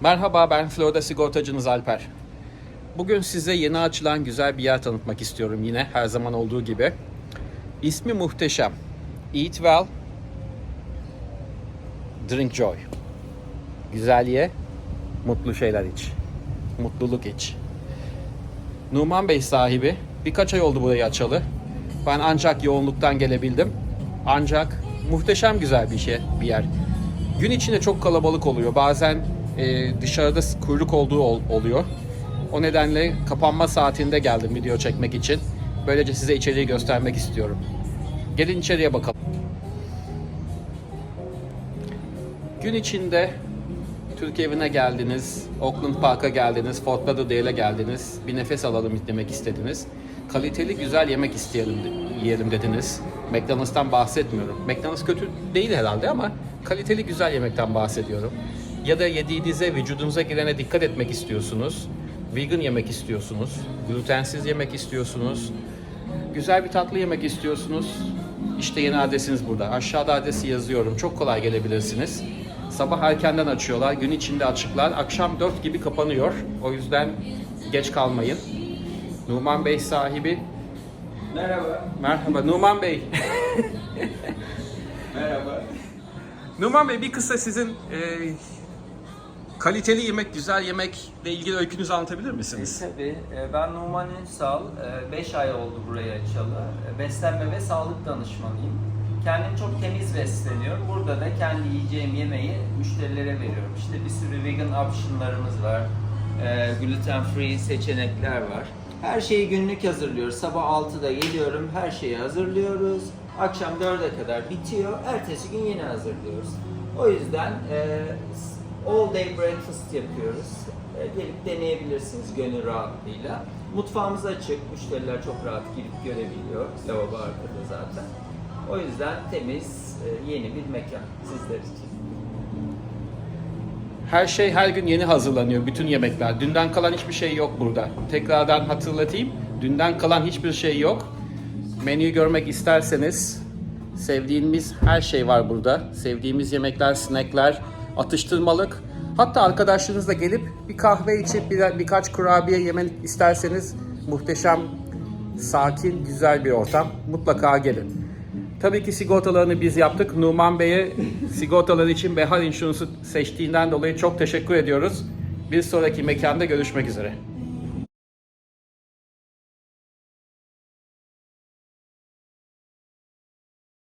Merhaba ben Florida sigortacınız Alper. Bugün size yeni açılan güzel bir yer tanıtmak istiyorum yine her zaman olduğu gibi. İsmi muhteşem. Eat well, drink joy. Güzel ye, mutlu şeyler iç. Mutluluk iç. Numan Bey sahibi birkaç ay oldu burayı açalı. Ben ancak yoğunluktan gelebildim. Ancak muhteşem güzel bir şey, bir yer. Gün içinde çok kalabalık oluyor. Bazen e, dışarıda kuyruk olduğu ol- oluyor. O nedenle kapanma saatinde geldim video çekmek için. Böylece size içeriği göstermek istiyorum. Gelin içeriye bakalım. Gün içinde Türk evine geldiniz, Oakland Park'a geldiniz, Fort Lauderdale'e geldiniz. Bir nefes alalım demek istediniz. Kaliteli güzel yemek isteyelim, yiyelim dediniz. McDonald's'tan bahsetmiyorum. McDonald's kötü değil herhalde ama kaliteli güzel yemekten bahsediyorum. Ya da yediğinize, vücudunuza girene dikkat etmek istiyorsunuz. Vegan yemek istiyorsunuz. Glutensiz yemek istiyorsunuz. Güzel bir tatlı yemek istiyorsunuz. İşte yeni adresiniz burada. Aşağıda adresi yazıyorum. Çok kolay gelebilirsiniz. Sabah erkenden açıyorlar. Gün içinde açıklar. Akşam 4 gibi kapanıyor. O yüzden geç kalmayın. Numan Bey sahibi. Merhaba. Merhaba Numan Bey. Merhaba. Numan Bey bir kısa sizin e, kaliteli yemek, güzel yemekle ilgili öykünüzü anlatabilir misiniz? Tabii. e, Ben Numan Ünsal. 5 ay oldu buraya açalı. E, Beslenme ve sağlık danışmanıyım. Kendim çok temiz besleniyorum. Burada da kendi yiyeceğim yemeği müşterilere veriyorum. İşte bir sürü vegan optionlarımız var. E, Gluten free seçenekler var. Her şeyi günlük hazırlıyoruz. Sabah 6'da geliyorum, her şeyi hazırlıyoruz. Akşam 4'e kadar bitiyor. Ertesi gün yine hazırlıyoruz. O yüzden e, all day breakfast yapıyoruz. E, gelip deneyebilirsiniz gönül rahatlığıyla. Mutfağımız açık, müşteriler çok rahat girip görebiliyor. Lavabo arkada zaten. O yüzden temiz, e, yeni bir mekan sizler için. Her şey her gün yeni hazırlanıyor. Bütün yemekler. Dünden kalan hiçbir şey yok burada. Tekrardan hatırlatayım. Dünden kalan hiçbir şey yok. Menüyü görmek isterseniz sevdiğimiz her şey var burada. Sevdiğimiz yemekler, snackler, atıştırmalık. Hatta arkadaşlarınızla gelip bir kahve içip bir, birkaç kurabiye yemek isterseniz muhteşem, sakin, güzel bir ortam. Mutlaka gelin. Tabii ki sigortalarını biz yaptık. Numan Bey'e sigortaları için Behar Insurance'ı seçtiğinden dolayı çok teşekkür ediyoruz. Bir sonraki mekanda görüşmek üzere.